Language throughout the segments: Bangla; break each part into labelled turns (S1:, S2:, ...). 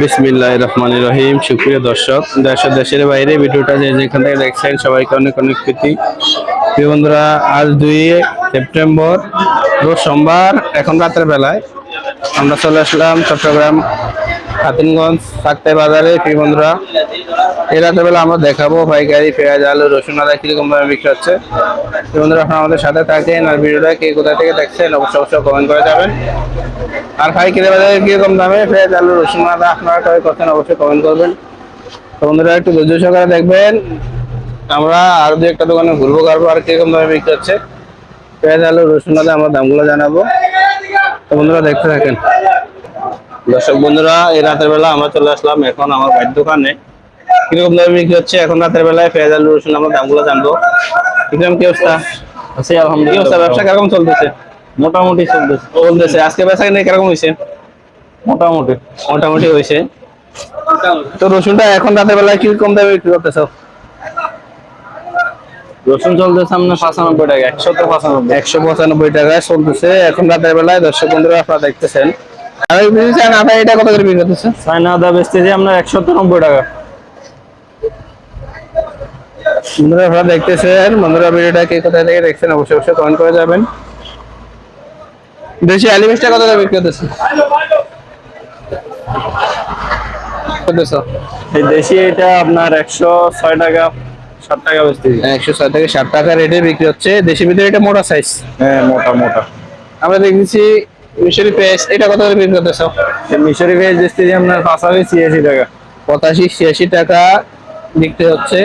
S1: বিসমিল্লাহ রহমান রহিম। সুপ্রিয় দর্শক, দেশ দেশের বাইরে ভিডিওটা যে যেখান থেকে দেখছেন সবাইকে অনেক অনেক প্রীতি। প্রিয় বন্ধুরা, আজ দুই সেপ্টেম্বর, রোজ সোমবার, এখন রাতের বেলায় আমরা চলে আসলাম চট্টগ্রাম হাতিনগঞ্জ সাকতে বাজারে প্রিয় বন্ধুরা, এই রাতের বেলা আমরা দেখাবো পাইকারি, পেঁয়াজ, আলু, রসুন, আদা কীরকম দামে বিক্রি হচ্ছে। প্রিয় বন্ধুরা, আপনারা আমাদের সাথে থাকেন আর ভিডিওটা কে কোথা থেকে দেখছেন, অবশ্যই অবশ্যই কমেন্ট করে যাবেন। আর পাইকারি বাজারে কীরকম দামে পেঁয়াজ, আলু, রসুন, আদা আপনারা ক্রয় করছেন, অবশ্যই কমেন্ট করবেন। তো বন্ধুরা, একটু ধৈর্য সহকারে দেখবেন, আমরা আর দু একটা দোকানে ঘুরবো ঘুরবো, আর কীরকম দামে বিক্রি হচ্ছে। পেঁয়াজ, আলু, রসুন, আদা আমরা দামগুলো জানাব। তো বন্ধুরা, দেখতে থাকেন। দর্শক বন্ধুরা এই রাতের বেলা আমরা চলে আসলাম এখন আমার ভাইয়ের দোকানে। কীরকম দামে বিক্রি হচ্ছে? এখন রাতের বেলায় পেঁয়াজ আলু রসুন আমরা দামগুলো জানব। কীরকম কি অবস্থা?
S2: আছি
S1: কি অবস্থা?
S2: আলহামদুলিল্লাহ
S1: ব্যবসা কীরকম চলতেছে?
S2: মোটামুটি চলতেছে।
S1: চলতেছে। আজকে বেচা কিনে কীরকম হয়েছে?
S2: মোটামুটি।
S1: মোটামুটি হয়েছে। তো রসুনটা এখন রাতের বেলায় কীরকম দামে বিক্রি করতেছ?
S2: রসুন চলতেছে আপনার পাঁচানব্বই টাকা একশো তো পাঁচানব্বই।
S1: একশো পঁচানব্বই টাকায় চলতেছে। এখন রাতের বেলায় দর্শক বন্ধুরা আপনারা দেখতেছেন। আর ওই চান আদা এটা কত করে বিক্রি করতেছে?
S2: চাইনা আদা বেচতেছি আপনার একশো নব্বই টাকা।
S1: বন্ধুরা আপনারা দেখতেছেন বন্ধুরা ভিডিওটা কে কোথায় থেকে দেখছেন অবশ্যই অবশ্যই কমেন্ট করে যাবেন। দেশি আলি কত করে বিক্রি করতেছে?
S2: এই দেশি এটা আপনার একশো ছয় টাকা ষাট টাকা বেচতেছি।
S1: একশো ছয় থেকে ষাট টাকা রেটে বিক্রি হচ্ছে। দেশি ভিতরে এটা মোটা সাইজ
S2: হ্যাঁ মোটা মোটা।
S1: আমরা দেখতেছি মিশরি পেস্ট এটা কত করে বিক্রি করতেছো?
S2: মিশরি ভেজ বেচতেছি আপনার পাঁচাশি ছিয়াশি টাকা।
S1: পঁচাশি ছিয়াশি টাকা বিক্রি হচ্ছে।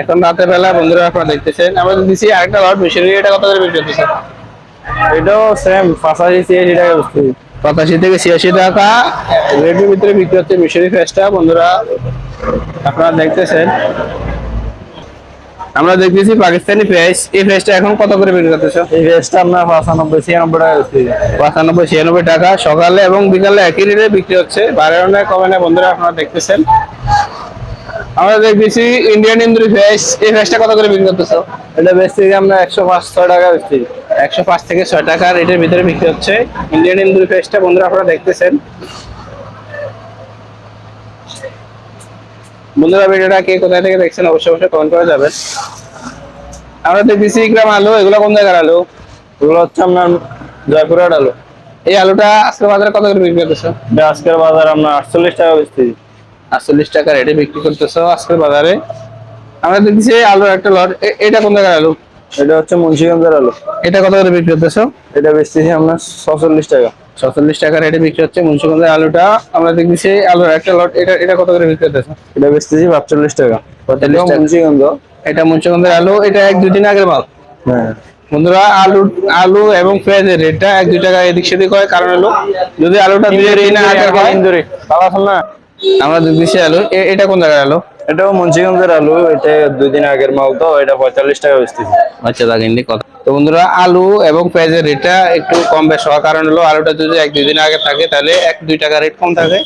S1: এখন রাতের বেলা বন্ধুরা আপনারা দেখতেছেন আমরা দিচ্ছি আরেকটা লট মিশরি এটা কত করে বিক্রি করতেছে?
S2: এটাও সেম পাঁচাশি ছিয়াশি টাকা বেচতেছি
S1: পঁচাশি থেকে ছিয়াশি টাকা রেটের ভিতরে বিক্রি হচ্ছে মিশরি ফেসটা বন্ধুরা। আপনারা দেখতেছেন আমরা দেখতেছি পাকিস্তানি পেঁয়াজ এই পেঁয়াজটা এখন কত করে বিক্রি করতেছ?
S2: এই ভেজটা আপনার পাঁচানব্বই ছিয়ানব্বই টাকা
S1: পঁচানব্বই ছিয়ানব্বই টাকা। সকালে এবং বিকালে একই রেটে বিক্রি হচ্ছে। বারো না কমে না বন্ধুরা আপনারা দেখতেছেন। আমরা দেখতেছি ইন্ডিয়ান ইন্দুরি ফেস এই ফেসটা কত করে বিক্রি করতেছ?
S2: এটা বেচতেছি আপনার একশো পাঁচ ছয় টাকা বেচতেছি
S1: একশো পাঁচ থেকে ছয় টাকা রেটের ভিতরে বিক্রি হচ্ছে। ইন্ডিয়ান ইন্দুরি ফেসটা বন্ধুরা আপনারা দেখতেছেন। বন্ধুরা ভিডিওটা কে কোথায় থেকে দেখছেন অবশ্যই অবশ্যই কমেন্ট করে যাবেন আমরা দেখতেছি গ্রাম আলু এগুলো কোন জায়গার আলু?
S2: এগুলো হচ্ছে আপনার জয়পুরের আলু।
S1: এই আলুটা আজকে বাজারে কত করে বিক্রি করতেছো?
S2: আজকের বাজার আপনার আটচল্লিশ টাকা বেচতেছি
S1: আটচল্লিশ টাকা রেটে বিক্রি করতেছো আজকের বাজারে। আমরা দেখতেছি আলুর একটা লট এটা কোন জায়গার আলু?
S2: এটা হচ্ছে মুন্সিগঞ্জের আলু।
S1: এটা কত করে বিক্রি করতেছো?
S2: এটা বেচতেছি আপনার ছচল্লিশ টাকা।
S1: ছচল্লিশ টাকা রেটে বিক্রি হচ্ছে। মুন্সিগঞ্জের আলুটা আমরা দেখতেছি আলুর একটা লট এটা এটা কত করে বিক্রি করতেছো
S2: এটা বেচতেছি পাঁচচল্লিশ টাকা। মুন্সিগঞ্জ।
S1: এটা মুন্সিগঞ্জের আলু এটা এক দুদিন আগের মাল।
S2: হ্যাঁ।
S1: বন্ধুরা আলু আলু এবং পেঁয়াজের রেটটা এক দুই টাকা এদিক সেদিক হয়। কারণ হলো যদি আলুটা দুই দিন আগের হয়
S2: ইন্দুরি। আছেন না?
S1: আমরা দেখতেছি আলু। এটা কোন জায়গার আলু?
S2: এটাও মুন্সিগঞ্জের আলু এটা দুই দিন আগের মাল তো এটা পঁয়তাল্লিশ টাকা বেচতেছি।
S1: আচ্ছা দেখেন কথা তো বন্ধুরা আলু এবং পেঁয়াজের রেটটা একটু কম বেশ হওয়ার কারণ হলো আলুটা যদি এক দুই দিন আগে থাকে তাহলে এক দুই টাকা রেট কম থাকে।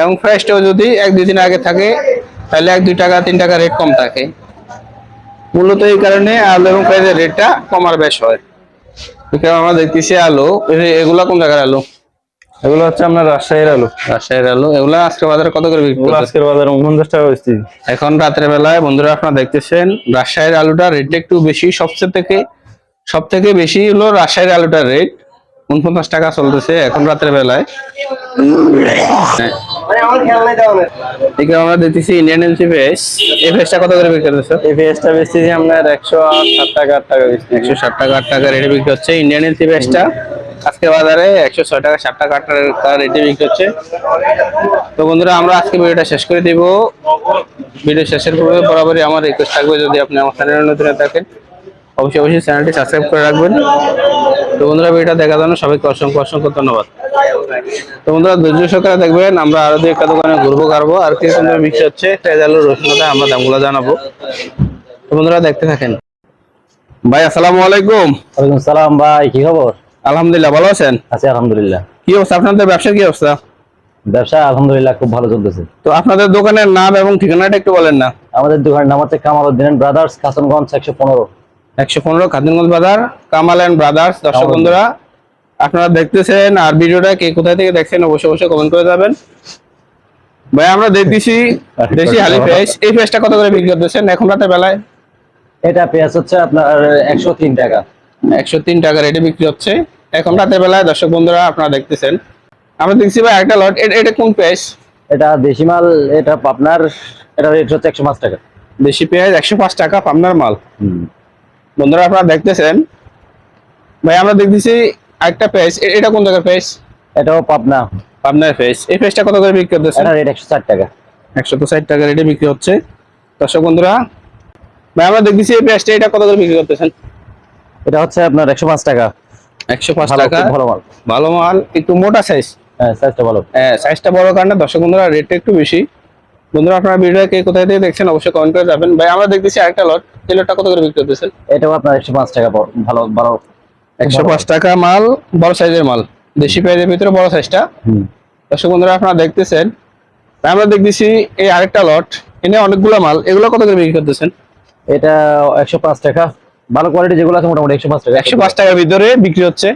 S1: এবং ফ্রেশটাও যদি এক দুই দিন আগে থাকে তাহলে এক দুই টাকা তিন টাকা রেট কম থাকে। মূলত এই কারণে আলু এবং পেঁয়াজের রেটটা কমার বেশ হয়। এখানে আমরা দেখতেছি আলু। এগুলা কোন জায়গার আলু?
S2: এগুলো হচ্ছে আপনার রাজশাহীর আলু।
S1: রাজশাহীর আলু। এগুলা আজকে বাজারে কত করে বিক্রি
S2: আজকের বাজারে উনপঞ্চাশ টাকা বেচতেছি।
S1: এখন রাতের বেলায় বন্ধুরা আপনারা দেখতেছেন রাজশাহীর আলুটা রেটটা একটু বেশি। সবচেয়ে থেকে সব থেকে বেশি হলো রাজশাহীর আলুটার রেট উনপঞ্চাশ টাকা চলতেছে এখন রাতের বেলায়। এখানে আমরা দেখতেছি ইন্ডিয়ান এলসি ভেস এই ভেসটা কত করে বিক্রি করতেছে?
S2: এই পেঁয়াজটা বেচতেছি আপনার একশো ষাট টাকা আট টাকা বেচতেছি।
S1: একশো ষাট টাকা আট টাকা রেটে বিক্রি হচ্ছে। ইন্ডিয়ান এলসি ভেসটা আজকে বাজারে একশো ছয় টাকা ষাট টাকা আট টাকা রেটে বিক্রি হচ্ছে। তো বন্ধুরা আমরা আজকে ভিডিওটা শেষ করে দিব। ভিডিও শেষের পূর্বে বরাবরই আমার রিকোয়েস্ট থাকবে যদি আপনি আমার চ্যানেলে নতুন থাকেন। অবশ্যই অবশ্যই চ্যানেলটি সাবস্ক্রাইব করে রাখবেন। তো বন্ধুরা ভিডিওটা দেখার জন্য সবাইকে অসংখ্য অসংখ্য ধন্যবাদ। তো বন্ধুরা ধৈর্য সহকারে দেখবেন আমরা আরও দু একটা দোকানে ঘুরবো কারবো আর কি সুন্দর মিক্স হচ্ছে আলু রসুনটা আমরা দামগুলো জানাব। তো বন্ধুরা দেখতে থাকেন। ভাই আসসালামু আলাইকুম।
S2: ওয়ালাইকুম সালাম ভাই কি খবর?
S1: আলহামদুলিল্লাহ ভালো আছেন?
S2: আছি আলহামদুলিল্লাহ।
S1: কি অবস্থা আপনাদের? ব্যবসার কি অবস্থা?
S2: ব্যবসা আলহামদুলিল্লাহ খুব ভালো চলতেছে।
S1: তো আপনাদের দোকানের নাম এবং ঠিকানাটা একটু বলেন না।
S2: আমাদের দোকানের নাম হচ্ছে কামাল উদ্দিন ব্রাদার্স কাসনগঞ্জ একশো পনেরো।
S1: একশো পনেরো খাদিমগঞ্জ বাজার কামাল অ্যান্ড ব্রাদার্স দর্শক। বন্ধুরা আপনারা দেখতেছেন আর ভিডিওটা কে কোথায় থেকে দেখছেন অবশ্যই অবশ্যই কমেন্ট করে যাবেন। ভাই আমরা দেখতেছি দেশি হালি পেঁয়াজ। এই পেঁয়াজটা কত করে বিক্রি করতেছেন এখন রাতে বেলায়?
S3: এটা পেঁয়াজ হচ্ছে আপনার একশো তিন টাকা।
S1: একশো তিন টাকা রেটে বিক্রি হচ্ছে। এখন রাতে বেলায় দর্শক বন্ধুরা আপনারা দেখতেছেন। আমরা দেখছি ভাই একটা লট এটা কোন পেঁয়াজ?
S3: এটা দেশি মাল এটা আপনার এটা রেট হচ্ছে একশো পাঁচ টাকা।
S1: দেশি পেঁয়াজ একশো পাঁচ টাকা পাবনার মাল। বন্ধুরা আপনারা দেখতেছেন। ভাই আমরা দেখতেছি একটা পেঁয়াজ এ- এটা কোন জায়গার পেঁয়াজ
S3: এটাও পাবনা।
S1: পাবনার পেঁয়াজ এই পেঁয়াজটা কত করে বিক্রি করতেছেন?
S3: এটা রেট একশো ষাট টাকা।
S1: একশো তো ষাট টাকা রেটে বিক্রি হচ্ছে। দর্শক বন্ধুরা ভাই আমরা দেখতেছি এই পেঁয়াজটা এটা কত করে বিক্রি করতেছেন?
S3: এটা হচ্ছে আপনার একশো পাঁচ টাকা।
S1: একশো পাঁচ
S3: ভালো
S1: টাকা।
S3: ভালো মাল।
S1: ভালো মাল। একটু মোটা সাইজ
S3: হ্যাঁ সাইজটা ভালো।
S1: হ্যাঁ সাইজটা বড় কারণে দর্শক বন্ধুরা রেটটা একটু বেশি। বন্ধুরা আপনারা ভিডিও কে কোথায় থেকে দেখছেন অবশ্যই কমেন্ট করে যাবেন ভাই আমরা দেখতেছি আরেকটা লট এই কত করে বিক্রি করতেছেন?
S3: এটাও আপনার একশো পাঁচ টাকা ভালো ভালো
S1: একশো পাঁচ টাকা মাল বড় সাইজের মাল। দেশি পেঁয়াজের ভিতরে বড় সাইজটা। দর্শক বন্ধুরা আপনারা দেখতেছেন। আমরা দেখতেছি এই আরেকটা লট এনে অনেকগুলো মাল। এগুলো কত করে বিক্রি করতেছেন?
S3: এটা একশো পাঁচ টাকা। ভালো কোয়ালিটি যেগুলো আছে মোটামুটি একশো পাঁচ টাকা।
S1: একশো পাঁচ টাকার ভিতরে বিক্রি হচ্ছে।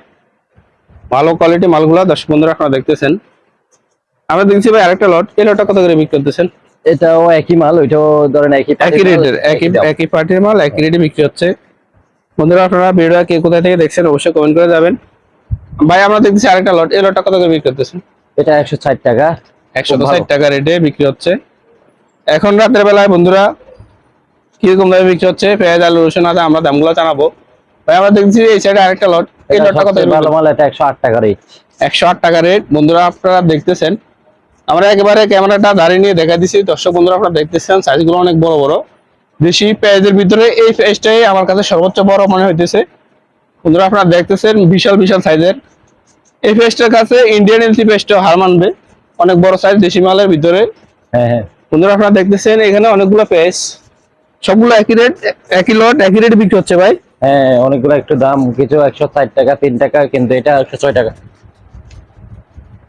S1: ভালো কোয়ালিটি মালগুলো। দর্শক বন্ধুরা আপনারা দেখতেছেন। আমরা দেখছি ভাই আরেকটা লট এই লটটা কত করে বিক্রি করতেছেন?
S3: এটাও একই মাল ওইটাও ধরেন একই
S1: একই রেটের একই একই পার্টির মাল একই রেটে বিক্রি হচ্ছে। বন্ধুরা আপনারা ভিডিওটা কে কোথায় থেকে দেখছেন অবশ্যই কমেন্ট করে যাবেন ভাই আমরা দেখতেছি আরেকটা লট এই লটটা কত করে বিক্রি করতেছেন?
S3: এটা একশো ষাট টাকা।
S1: একশো
S3: খুব
S1: ষাট
S3: ভালো।
S1: টাকা রেটে বিক্রি হচ্ছে। এখন রাতের বেলায় বন্ধুরা কীরকম দামে বিক্রি হচ্ছে? পেঁয়াজ আলু রসুন আদা আমরা দামগুলো জানাব। ভাই আমরা দেখছি এই সাইডে আরেকটা লট এই লটটা কত
S3: ভালো মাল এটা একশো আট টাকা রেট
S1: একশো আট টাকা রেট বন্ধুরা আপনারা দেখতেছেন। আমরা একেবারে ক্যামেরাটা দাঁড়িয়ে নিয়ে দেখা দিছি। দর্শক বন্ধুরা আপনারা দেখতেছেন সাইজগুলো অনেক বড় বড়। দেশি পেঁয়াজের ভিতরে এই পেঁয়াজটাই আমার কাছে সর্বোচ্চ বড় মনে হইতেছে। বন্ধুরা আপনারা দেখতেছেন বিশাল বিশাল সাইজের এই পেঁয়াজটার কাছে ইন্ডিয়ান এলসি পেঁয়াজটা হার মানবে। অনেক বড় সাইজ দেশি মালের ভিতরে।
S3: হ্যাঁ হ্যাঁ।
S1: বন্ধুরা আপনারা দেখতেছেন এখানে অনেকগুলো পেঁয়াজ। সবগুলো একই রেট একই লট একই রেট বিক্রি হচ্ছে ভাই।
S3: হ্যাঁ অনেকগুলো একটু দাম কিছু একশো ষাট টাকা তিন টাকা কিন্তু এটা একশো ছয় টাকা।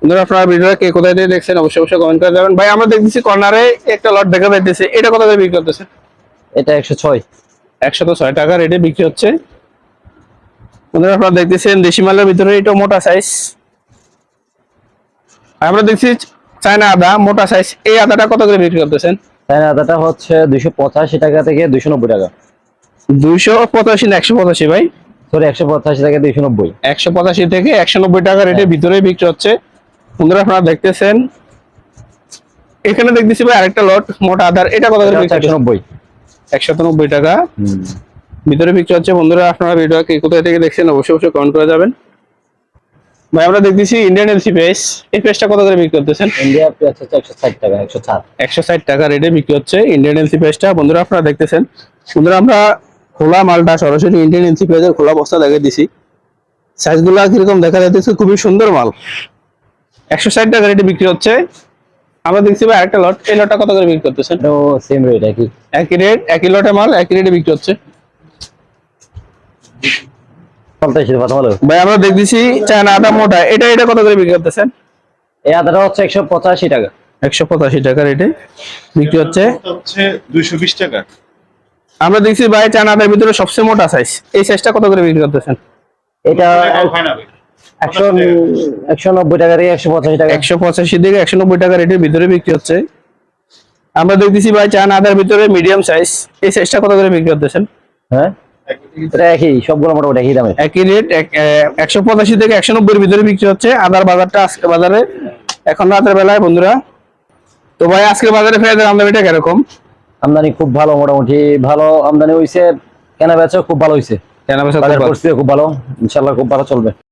S1: বন্ধুরা আপনারা ভিডিওটা কে কোথায় থেকে দেখছেন অবশ্যই অবশ্যই কমেন্ট করে যাবেন ভাই আমরা দেখতেছি কর্নারে একটা লট দেখা যাইতেছে। এটা কত করে বিক্রি করতেছে
S3: এটা একশো ছয়।
S1: একশো ছয় টাকা রেটে বিক্রি হচ্ছে। বন্ধুরা আপনারা দেখতেছেন দেশি মালের ভিতরে এটা মোটা সাইজ আমরা দেখছি চায়না আদা মোটা সাইজ এই আদাটা কত করে বিক্রি করতেছেন?
S3: চায়না আদাটা হচ্ছে দুইশো পঁচাশি টাকা থেকে দুইশো নব্বই টাকা।
S1: দুইশো পঁচাশি না একশো পঁচাশি ভাই?
S3: সরি একশো পঁচাশি থেকে দুইশো নব্বই।
S1: একশো পঁচাশি থেকে একশো নব্বই টাকা রেটের ভিতরে বিক্রি হচ্ছে। বন্ধুরা আপনারা দেখতেছেন। এখানে দেখতেছি ভাই আরেকটা লট মোটা আদার এটা কত করে
S3: নব্বই
S1: একশো নব্বই টাকা। ভিতরে বিক্রি হচ্ছে বন্ধুরা আপনারা ভিডিও কে কোথায় থেকে দেখছেন অবশ্যই অবশ্যই কমেন্ট করে যাবেন। ভাই আমরা দেখতেছি ইন্ডিয়ান এলসি পেস এই পেসটা কত করে বিক্রি করতেছেন?
S3: ইন্ডিয়া পেঁয়াজ হচ্ছে একশো ষাট টাকা একশো ছাড়
S1: একশো ষাট টাকা রেটে বিক্রি হচ্ছে ইন্ডিয়ান এলসি পেসটা বন্ধুরা আপনারা দেখতেছেন। বন্ধুরা আমরা খোলা মালটা সরাসরি ইন্ডিয়ান এলসি পেজের খোলা বস্তা দেখে দিছি। সাইজগুলো কীরকম দেখা যাচ্ছে খুবই সুন্দর মাল। একশো ষাট টাকা রেটে বিক্রি হচ্ছে। আমরা দেখছি ভাই আরেকটা লট এই লটটা কত করে বিক্রি করতেছেন
S3: এটাও সেম রেট একই।
S1: একই রেট একই লটে মাল একই রেটে বিক্রি হচ্ছে। ভাই আমরা দেখতেছি চায়না আদা মোটা। এটা এটা কত করে বিক্রি করতেছেন?
S3: এই আদাটা হচ্ছে একশো পঁচাশি টাকা।
S1: একশো পঁচাশি টাকা রেটে বিক্রি হচ্ছে।
S4: হচ্ছে দুইশো বিশ টাকা।
S1: আমরা দেখছি ভাই চায়না আদার ভিতরে সবচেয়ে মোটা সাইজ এই সাইজটা কত করে বিক্রি করতেছেন?
S3: এটা
S4: হয় না ভাই।
S3: একশো একশো নব্বই টাকা থেকে টাকা।
S1: একশো পঁচাশি থেকে একশো নব্বই টাকা রেটের ভিতরে বিক্রি হচ্ছে। আমরা দেখতেছি ভাই চায়না আদার ভিতরে মিডিয়াম সাইজ এই সাইজটা কত করে বিক্রি
S3: হ্যাঁ? এটা একই সবগুলো মোটামুটি একই দামে।
S1: একই রেট একশো পঁচাশি থেকে ভিতরে বিক্রি হচ্ছে। আদার বাজারটা আজকে বাজারে এখন রাতের বেলায় বন্ধুরা। তো ভাই আজকের বাজারে আমদানিটা কীরকম?
S3: আমদানি খুব ভালো মোটামুটি ভালো। আমদানি হয়েছে কেনা বেচা খুব ভালো হয়েছে
S1: কেনা বেচা খুব ভালো।
S3: পরিস্থিতি খুব ভালো। ইনশাল্লাহ খুব ভালো চলবে।